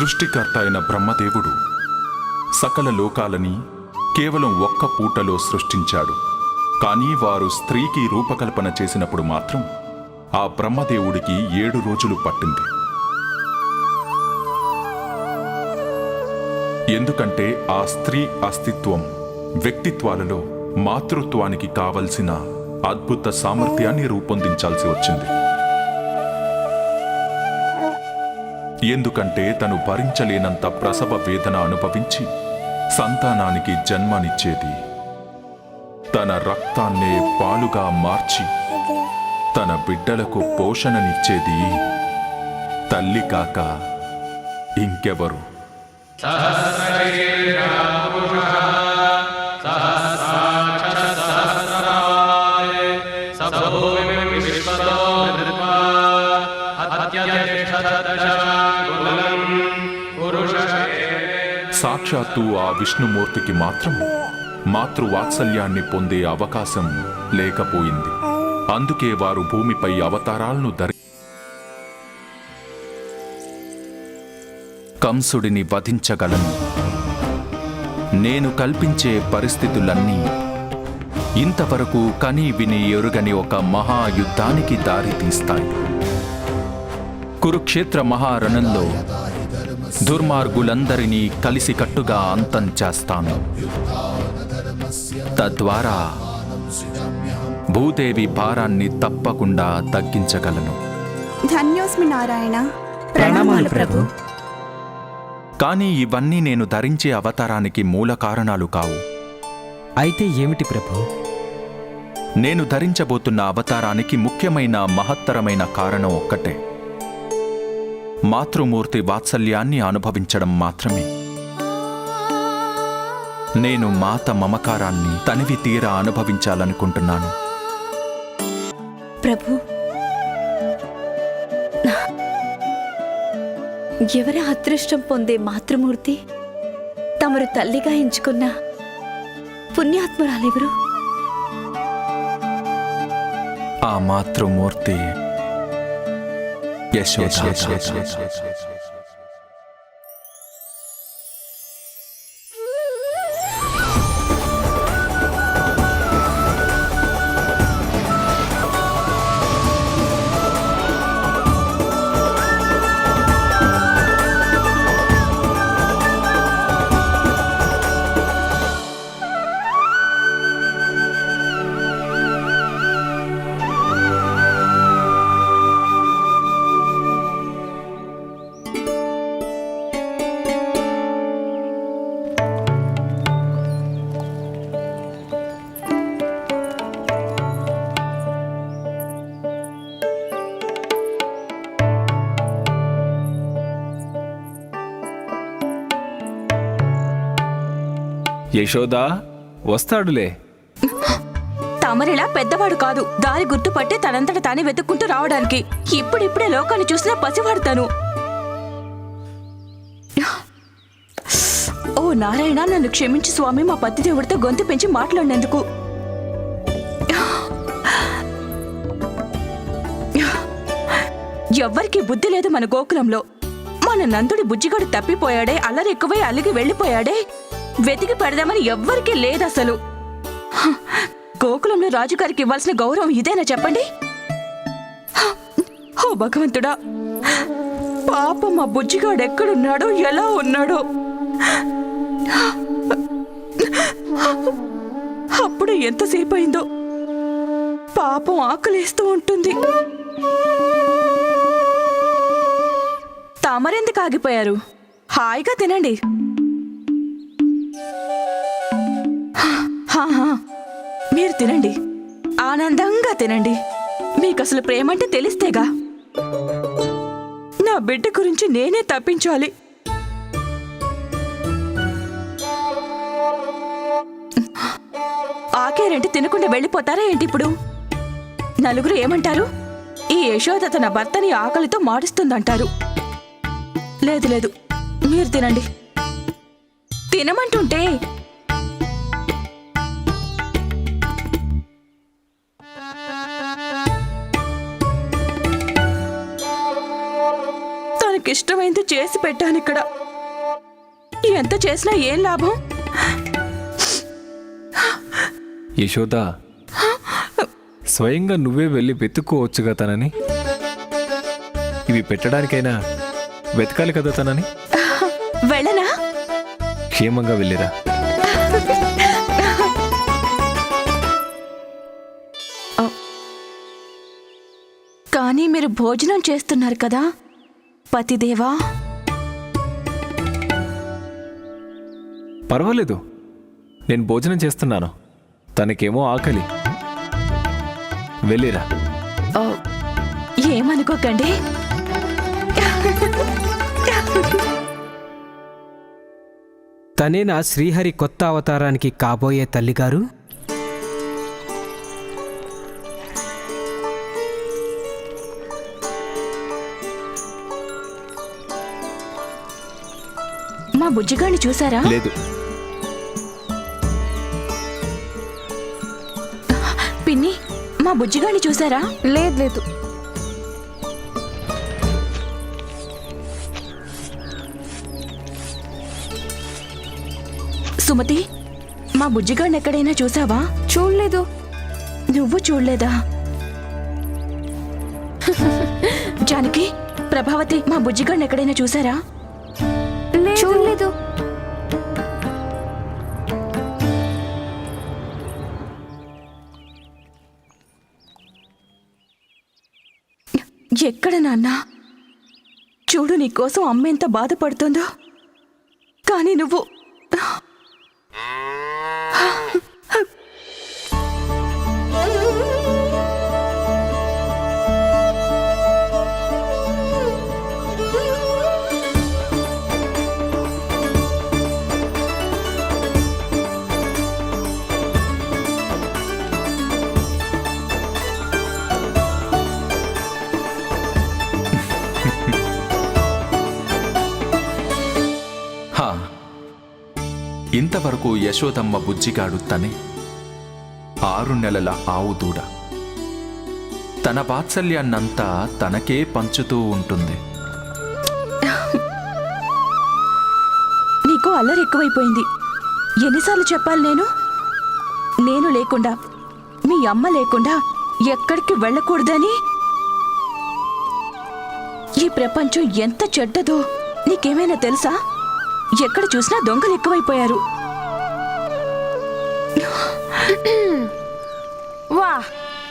సృష్టికర్త అయిన బ్రహ్మదేవుడు సకల లోకాలని కేవలం ఒక్క పూటలో సృష్టించాడు. కానీ వారు స్త్రీకి రూపకల్పన చేసినప్పుడు మాత్రం ఆ బ్రహ్మదేవుడికి ఏడు రోజులు పట్టింది. ఎందుకంటే ఆ స్త్రీ అస్తిత్వం వ్యక్తిత్వాలలో మాతృత్వానికి కావలసిన అద్భుత సామర్థ్యాన్ని రూపొందించాల్సి వచ్చింది. ఎందుకంటే తను భరించలేనంత ప్రసవ వేదన అనుభవించి సంతానానికి జన్మనిచ్చేది. తన రక్తాన్నే పాలుగా మార్చి తన బిడ్డలకు పోషణనిచ్చేది. తల్లి కాక ఇంకెవరు? సాక్షాత్తు ఆ విష్ణుమూర్తికి మాత్రం మాతృవాత్సల్యాన్ని పొందే అవకాశం లేకపోయింది. అందుకే వారు భూమిపై అవతారాలను ధరి కంసుడిని వధించగలను. నేను కల్పించే పరిస్థితులన్నీ ఇంతవరకు కని విని ఎరుగని ఒక మహాయుద్ధానికి దారితీస్తాయి. కురుక్షేత్ర మహారణంలో దుర్మార్గులందరినీ కలిసికట్టుగా అంతం చేస్తాను. తద్వారా భూదేవి భారాన్ని తప్పకుండా తగ్గించగలను. ధన్యోస్మి నారాయణ ప్రణామాలు ప్రభు. కానీ ఇవన్నీ నేను ధరించే అవతారానికి మూల కారణాలు కావు. అయితే ఏమిటి ప్రభు? నేను ధరించబోతున్న అవతారానికి ముఖ్యమైన మహత్తరమైన కారణం ఒక్కటే. మాతృమూర్తి వాత్సల్యాన్ని అనుభవించడం మాత్రమే. నేను మాత మమకారాన్ని తనివి తీరా అనుభవించాలనుకుంటున్నాను. ప్రభు ఎవరి అదృష్టం పొందే మాతృమూర్తి తమరు తల్లిగా ఎంచుకున్న పుణ్యాత్మురాలెవరు? ఆ మాతృమూర్తి యశోద యశోదా వస్తాడులే. తమరిలా పెద్దవాడు కాదు. దారి గుర్తుపట్టి తనంతట తానే వెతుక్కుంటూ రావడానికి. ఇప్పుడిప్పుడే లోకాన్ని చూసినా పసివాడుతాను ఓ నారాయణ నన్ను క్షమించి స్వామి. మా పతిదేవుడితో గొంతు పెంచి మాట్లాడినందుకు. ఎవ్వరికీ బుద్ధి లేదు మన గోకులంలో. మన నందుడి బుజ్జిగాడు తప్పిపోయాడే అల్లరి ఎక్కువై అలిగి వెళ్ళిపోయాడే. వెతికి పెడదామని ఎవ్వరికీ లేదసలు. గోకులంలో రాజుగారికి ఇవ్వాల్సిన గౌరవం ఇదేనా చెప్పండి? ఓ భగవంతుడా పాపం మా బుజ్జిగాడు ఎక్కడున్నాడో ఎలా ఉన్నాడో. అప్పుడు ఎంతసేపు అయిందో పాపం ఆకలేస్తూ ఉంటుంది. తమరెందుకు ఆగిపోయారు? హాయిగా తినండి. మీరు తినండి. ఆనందంగా తినండి. మీకు అసలు ప్రేమంటే తెలిస్తేగా. నా బిడ్డ గురించి నేనే తప్పించాలి. ఆకేరేంటి తినకుండా వెళ్ళిపోతారా ఏంటి ఇప్పుడు? నలుగురు ఏమంటారు? ఈ యశోద తన భర్తని ఆకలితో మారుస్తుందంటారు లేదు లేదు. మీరు తినండి. తినమంటుంటే తనకి ఇష్టమైంది చేసి పెట్టాను ఇక్కడ. ఎంత చేసినా ఏం లాభం? యశోద స్వయంగా నువ్వే వెళ్ళి వెతుక్కోవచ్చుగా తనని? ఇవి పెట్టడానికైనా వెతకాలి కదా తనని? వెళ్ళనా? క్షేమంగా వెళ్ళిరా. కానీ మీరు భోజనం చేస్తున్నారు కదా? పతిదేవా పర్వాలేదు. నేను భోజనం చేస్తున్నాను. తనకేమో ఆకలి. వెళ్ళిరా. ఆ, ఏమనుకోకండి. తనేనా శ్రీహరి కొత్త అవతారానికి కాబోయే తల్లిగారు? మా బుజ్జిగాడిని చూసారా? లేదు. పిన్ని మా బుజ్జిగాడిని చూసారా? లేదు లేదు. సుమతి మా బుజ్జిగాడిని ఎక్కడైనా చూసావా? చూడలేదు. నువ్వు చూడలేదా? జానకి ప్రభావతి మా బుజ్జిగాడిని ఎక్కడైనా చూసారా? చూడలేదు. ఎక్కడ నాన్న? చూడు నీకోసం అమ్మ ఎంత బాధపడుతుందో. కానీ నువ్వు ఇంతవరకు యశోదమ్మ బుజ్జిగాడు తనే. ఆరు నెలల ఆవు దూడ. తన వాత్సల్యాన్నంతా తనకే పంచుతూ ఉంటుంది. నీకు అల్లరి ఎక్కువైపోయింది. ఎన్నిసార్లు చెప్పాలి నేను? నేను లేకుండా మీ అమ్మ లేకుండా ఎక్కడికి వెళ్ళకూడదని? ఈ ప్రపంచం ఎంత చెడ్డదో నీకేమైనా తెలుసా? ఎక్కడ చూసినా దొంగలు ఎక్కువైపోయారు. వా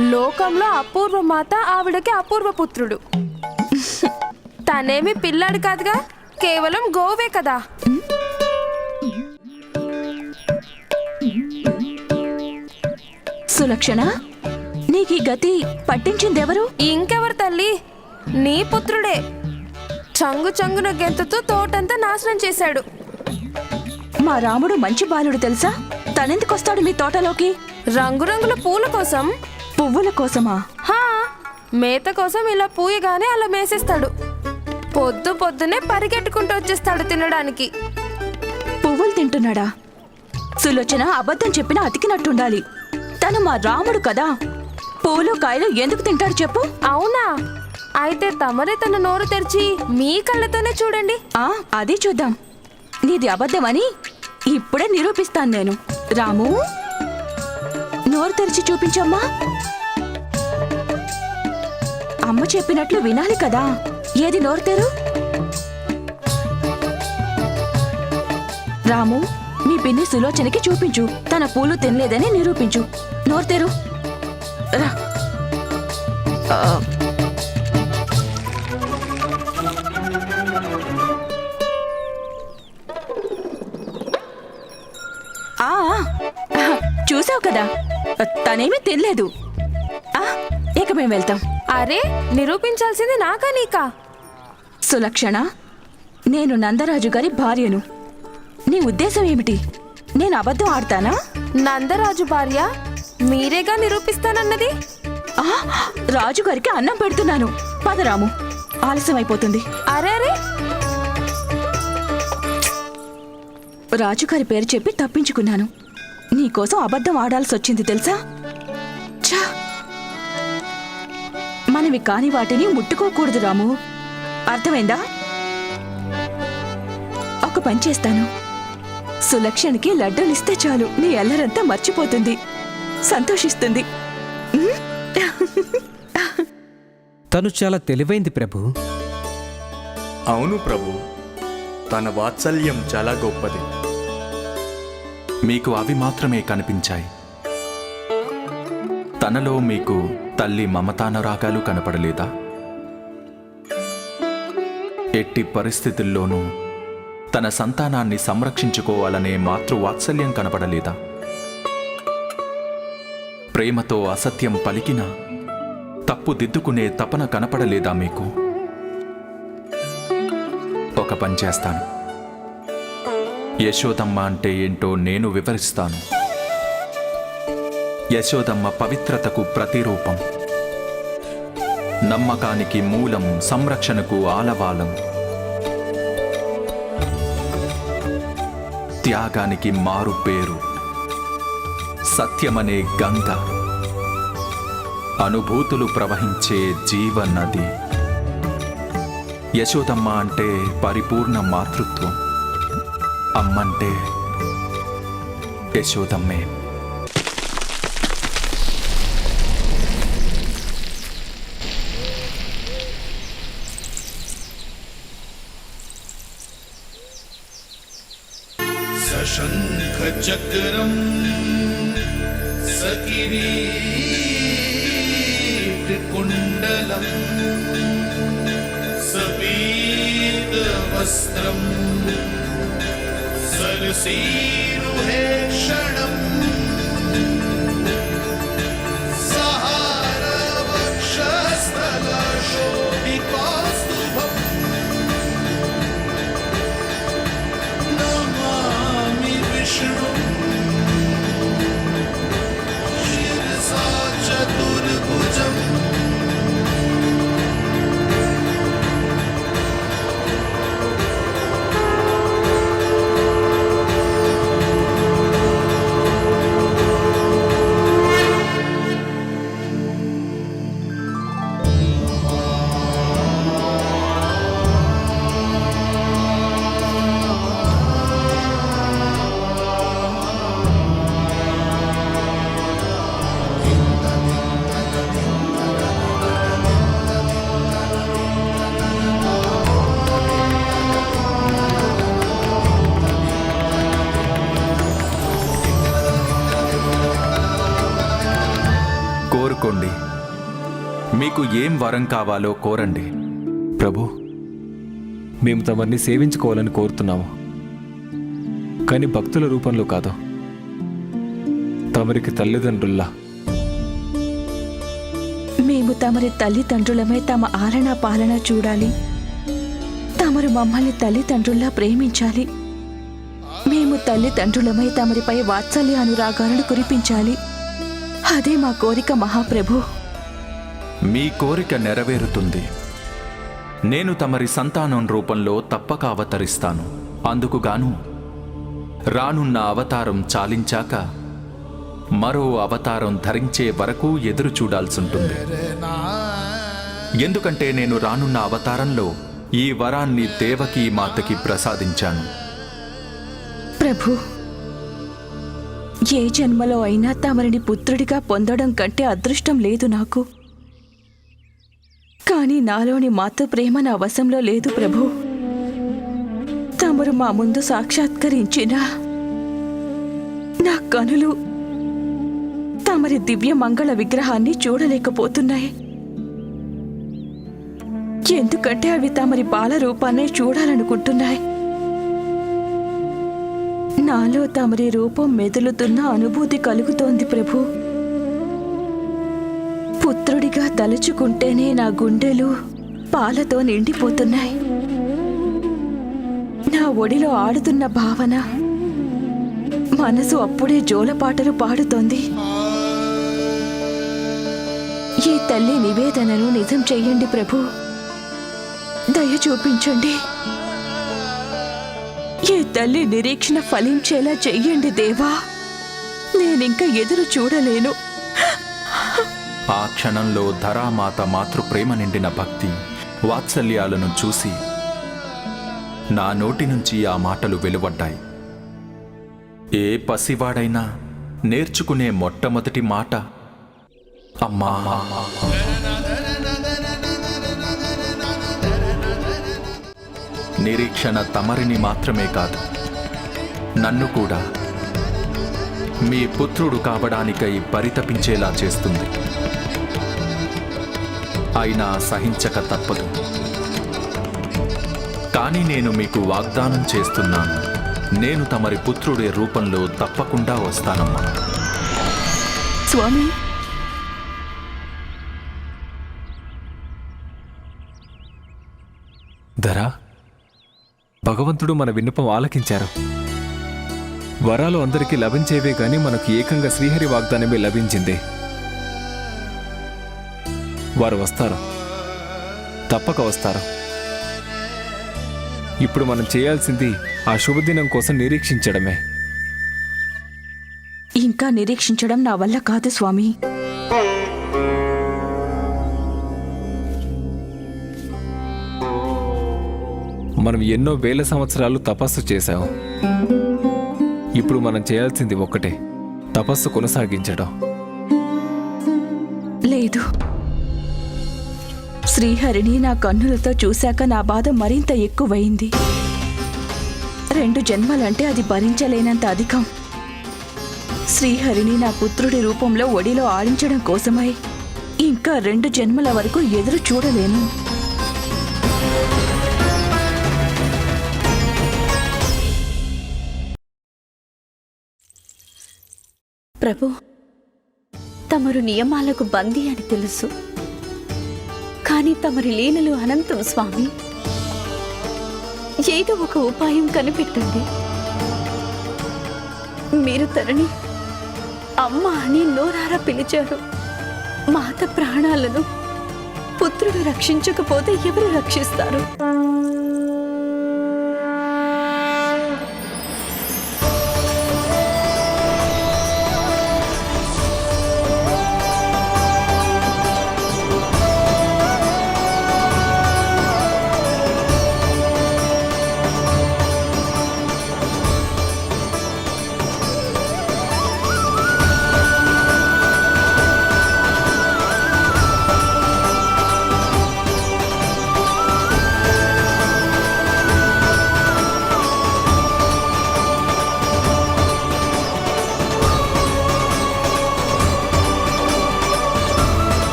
లోకంలో అపూర్వ మాత ఆవిడకి అపూర్వ పుత్రుడు. తనేమి పిల్లాడు కాదుగా కేవలం గోవే కదా. సులక్షణ నీకీ గతి పట్టించిందెవరు? ఇంకెవరు తల్లి? నీ పుత్రుడే. చంగు చంగున గెంతుతూ తోటంతా నాశనం చేశాడు. మా రాముడు మంచి బాలుడు తెలుసా? తనెందుకొస్తాడు మీ తోటలోకి? రంగురంగుల పూల కోసం. పువ్వుల కోసమా? హా మేత కోసం ఇలా పూయగానే అలా మేసేస్తాడు. పొద్దు పొద్దునే పరిగెట్టుకుంటూ వచ్చేస్తాడు తినడానికి. పువ్వులు తింటున్నాడా? సులోచన అబద్ధం చెప్పినా అతికినట్టుండాలి. తను మా రాముడు కదా. పూలు కాయలు ఎందుకు తింటాడు చెప్పు. అవునా? అయితే తమరే తన నోరు తెరిచి మీ కళ్ళతోనే చూడండి. ఆ అది చూద్దాం. నీది అబద్ధమని ఇప్పుడే నిరూపిస్తాను నేను. రాము నోరు తెరిచి చూపించమ్మా అమ్మ. చెప్పినట్లు వినాలి కదా. ఏది నోరు తెరు? రాము మీ పిన్ని సులోచనకి చూపించు. తన పూలు తినలేదని నిరూపించు. నోరు తెరు. రా. ఆ, చూసావు కదా? తనేమీ తినలేదు. ఇక మేము వెళ్తాం. అరే నిరూపించాల్సింది నాకా నీకా? సులక్షణ నేను నందరాజు గారి భార్యను. నీ ఉద్దేశం ఏమిటి? నేను అబద్ధం ఆడతానా? నందరాజు భార్య మీరేగా నిరూపిస్తానన్నది? రాజుగారికి అన్నం పెడుతున్నాను. పదరాము ఆలస్యం అయిపోతుంది అరే అరే రాజుగారి పేరు చెప్పి తప్పించుకున్నాను. నీకోసం అబద్ధం ఆడాల్సి వచ్చింది తెలుసా? ఛా! మనవి కాని వాటిని ముట్టుకోకూడదు రాము. అర్థమైందా? పనిచేస్తాను సులక్షణకి లడ్డూలిస్తే చాలు. నీ అల్లరంతా మర్చిపోతుంది. సంతోషిస్తుంది. తను చాలా తెలివైంది ప్రభు. అవును ప్రభు. తన వాత్సల్యం చాలా గొప్పది. మీకు అవి మాత్రమే కనిపించాయి. తనలో మీకు తల్లి మమతానురాగాలు కనపడలేదా? ఎట్టి పరిస్థితుల్లోనూ తన సంతానాన్ని సంరక్షించుకోవాలనే మాతృవాత్సల్యం కనపడలేదా? ప్రేమతో అసత్యం పలికినా తప్పు దిద్దుకునే తపన కనపడలేదా మీకు? ఒక పని చేస్తాను. యశోదమ్మ అంటే ఏంటో నేను వివరిస్తాను. యశోదమ్మ పవిత్రతకు ప్రతిరూపం. నమ్మకానికి మూలం సంరక్షణకు ఆలవాలం. త్యాగానికి మారు పేరు. సత్యమనే గంగ. అనుభూతులు ప్రవహించే జీవనది. యశోదమ్మ అంటే పరిపూర్ణ మాతృత్వం. అమ్మంటే యశోదమ్మే सशङ्खचक्रम् सकिरीटकुण्डलम् सपीतवस्त्रम् ക്ഷണം మీకు ఏం వరం కావాలో కోరండి. ప్రభు మేము తమరిని సేవించుకోవాలని కోరుతున్నాము. కానీ భక్తుల రూపంలో కాదు. తమరికి తల్లిదండ్రుల్లా. మేము తమరి తల్లిదండ్రులమై తమ ఆలన పాలన చూడాలి. తమరు మమ్మల్ని తల్లిదండ్రుల్లా ప్రేమించాలి. మేము తల్లిదండ్రులమై తమరిపై వాత్సల్య అనురాగాలను కురిపించాలి. అదే మా కోరిక మహాప్రభు. మీ కోరిక నెరవేరుతుంది. నేను తమరి సంతానం రూపంలో తప్పక అవతరిస్తాను. అందుకుగాను రానున్న అవతారం చాలించాక మరో అవతారం ధరించే వరకు ఎదురు చూడాల్సుంటుంది ఎందుకంటే నేను రానున్న అవతారంలో ఈ వరాన్ని దేవకీ మాతకి ప్రసాదించాను. ప్రభు ఏ జన్మలో అయినా తమరిని పుత్రుడిగా పొందడం కంటే అదృష్టం లేదు నాకు. కానీ నాలోని మాతృ ప్రేమ నా వశంలో లేదు ప్రభు. తమరు మా ముందు సాక్షాత్కరించిన నా కనులు తమరి దివ్య మంగళ విగ్రహాన్ని చూడలేకపోతున్నాయి. ఎందుకంటే అవి తమరి బాల రూపాన్నే చూడాలనుకుంటున్నాయి. నాలో తమరి రూపం మెదులుతున్న అనుభూతి కలుగుతోంది ప్రభు. పుత్రుడిగా తలుచుకుంటేనే నా గుండెలు పాలతో నిండిపోతున్నాయి. నా ఒడిలో ఆడుతున్న భావన మనసు అప్పుడే జోలపాటలు పాడుతోంది. ఈ తల్లి నివేదనను నిజం చెయ్యండి ప్రభు. దయ చూపించండి. ఈ తల్లి నిరీక్షణ ఫలించేలా చెయ్యండి దేవా. నేనింక ఎదురు చూడలేను. ఆ క్షణంలో ధరామాత మాతృప్రేమ నిండిన భక్తి వాత్సల్యాలను చూసి నా నోటి నుంచి ఆ మాటలు వెలువడ్డాయి. ఏ పసివాడైనా నేర్చుకునే మొట్టమొదటి మాట అమ్మా. నిరీక్షణ తమరిని మాత్రమే కాదు నన్ను కూడా. మీ పుత్రుడు కావడానికై పరితపించేలా చేస్తుంది. అయినా సహించక తప్పదు. కానీ నేను మీకు వాగ్దానం చేస్తున్నాను. నేను తమరి పుత్రుడి రూపంలో తప్పకుండా వస్తానమ్మా. స్వామి! ధరా భగవంతుడు మన విన్నపం ఆలకించారు. వరాలు అందరికీ లభించేవే గాని మనకు ఏకంగా శ్రీహరి వాగ్దానమే లభించింది. వారు వస్తారు? తప్పక వస్తారు? ఇప్పుడు మనం చేయాల్సింది ఆ శుభదినం కోసం నిరీక్షించడమే. ఇంకా నిరీక్షించడం నా వల్ల కాదు స్వామి. మనం ఎన్నో వేల సంవత్సరాలు తపస్సు చేశాం. ఇప్పుడు మనం చేయాల్సింది ఒక్కటే తపస్సు కొనసాగించడం. లేదు. శ్రీహరిని నా కన్నులతో చూశాక నా బాధ మరింత ఎక్కువయింది రెండు జన్మలంటే అది భరించలేనంత అధికం. శ్రీహరిని నా పుత్రుడి రూపంలో ఒడిలో ఆడించడం కోసమై ఇంకా రెండు జన్మల వరకు ఎదురు చూడలేను. ప్రభు తమరు నియమాలకు బందీ అని తెలుసు. కానీ తమరి లీలలు అనంతం స్వామి. ఏదో ఒక ఉపాయం కనిపెట్టండి. మీరు తనని అమ్మ అని నోరారా పిలిచారు. మాత ప్రాణాలను పుత్రుడు రక్షించకపోతే ఎవరు రక్షిస్తారు?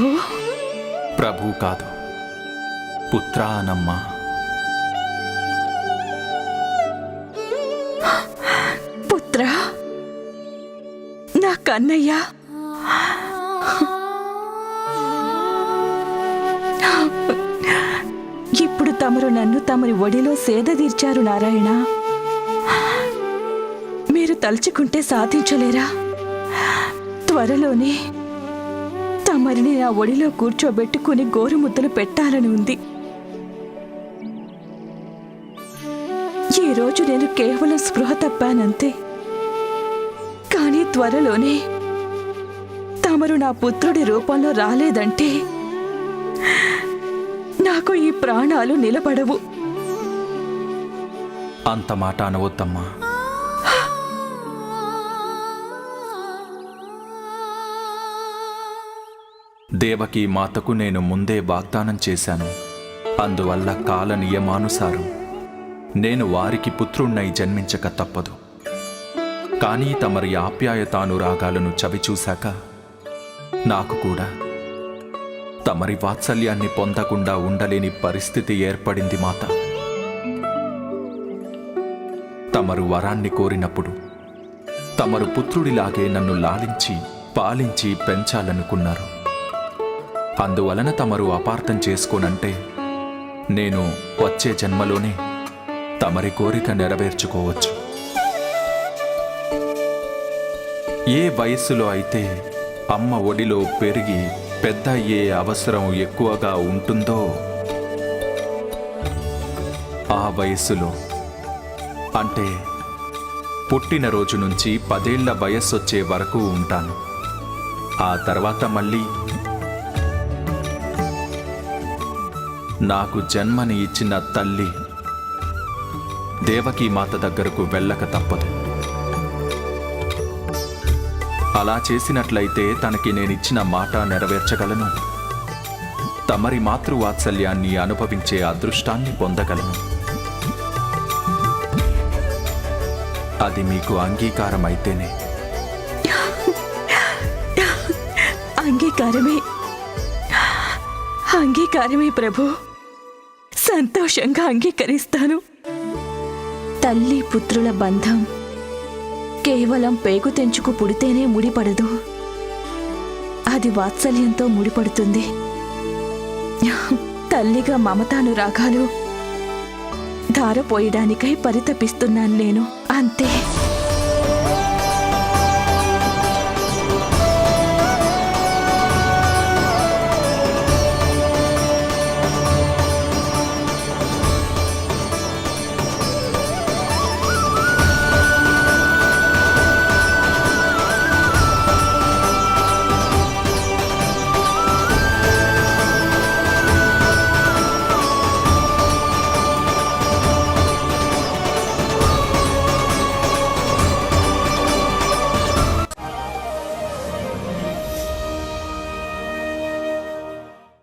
ప్రభు? ప్రభు కాదు. పుత్ర అనమ్మా పుత్ర? నా కన్నయ్య? ఇప్పుడు తమరు నన్ను తమరి ఒడిలో సేద తీర్చారు నారాయణ. మీరు తలుచుకుంటే సాధించలేరా? త్వరలోనే తమరిని నా ఒడిలో కూర్చోబెట్టుకుని గోరుముద్దలు పెట్టాలని ఉంది. ఈ రోజు నేను కేవలం స్పృహ తప్పానంతే. కానీ త్వరలోనే తమరు నా పుత్రుడి రూపంలో రాలేదంటే నాకు ఈ ప్రాణాలు నిలబడవు. అంత మాట అనవద్దమ్మా. దేవకి మాతకు నేను ముందే వాగ్దానం చేశాను. అందువల్ల కాల నియమానుసారం నేను వారికి పుత్రుణ్ణై జన్మించక తప్పదు. కానీ తమరి ఆప్యాయతానురాగాలను చవిచూశాక నాకు కూడా తమరి వాత్సల్యాన్ని పొందకుండా ఉండలేని పరిస్థితి ఏర్పడింది మాత. తమరు వరాన్ని కోరినప్పుడు తమరు పుత్రుడిలాగే నన్ను లాలించి పాలించి పెంచాలనుకున్నారు. అందువలన తమరు అపార్థం చేసుకోనంటే నేను వచ్చే జన్మలోనే తమరి కోరిక నెరవేర్చుకోవచ్చు. ఏ వయస్సులో అయితే అమ్మ ఒడిలో పెరిగి పెద్ద అయ్యే అవసరం ఎక్కువగా ఉంటుందో ఆ వయస్సులో అంటే పుట్టినరోజు నుంచి పదేళ్ళ వయస్సొచ్చే వరకు ఉంటాను. ఆ తర్వాత మళ్ళీ నాకు జన్మని ఇచ్చిన తల్లి దేవకీ మాత దగ్గరకు వెళ్ళక తప్పదు. అలా చేసినట్లయితే తనకి నేనిచ్చిన మాట నెరవేర్చగలను. తమరి మాతృవాత్సల్యాన్ని అనుభవించే అదృష్టాన్ని పొందగలను. అది మీకు అంగీకారం అయితేనే అంగీకారమే. అంగీకారమే ప్రభు. సంతోషంగా అంగీకరిస్తాను. తల్లి పుత్రుల బంధం కేవలం పేగు తెంచుకు పుడితేనే ముడిపడదు. అది వాత్సల్యంతో ముడిపడుతుంది. తల్లిగా మమతానురాగాలు ధారపోయడానికై పరితపిస్తున్నాను నేను. అంతే.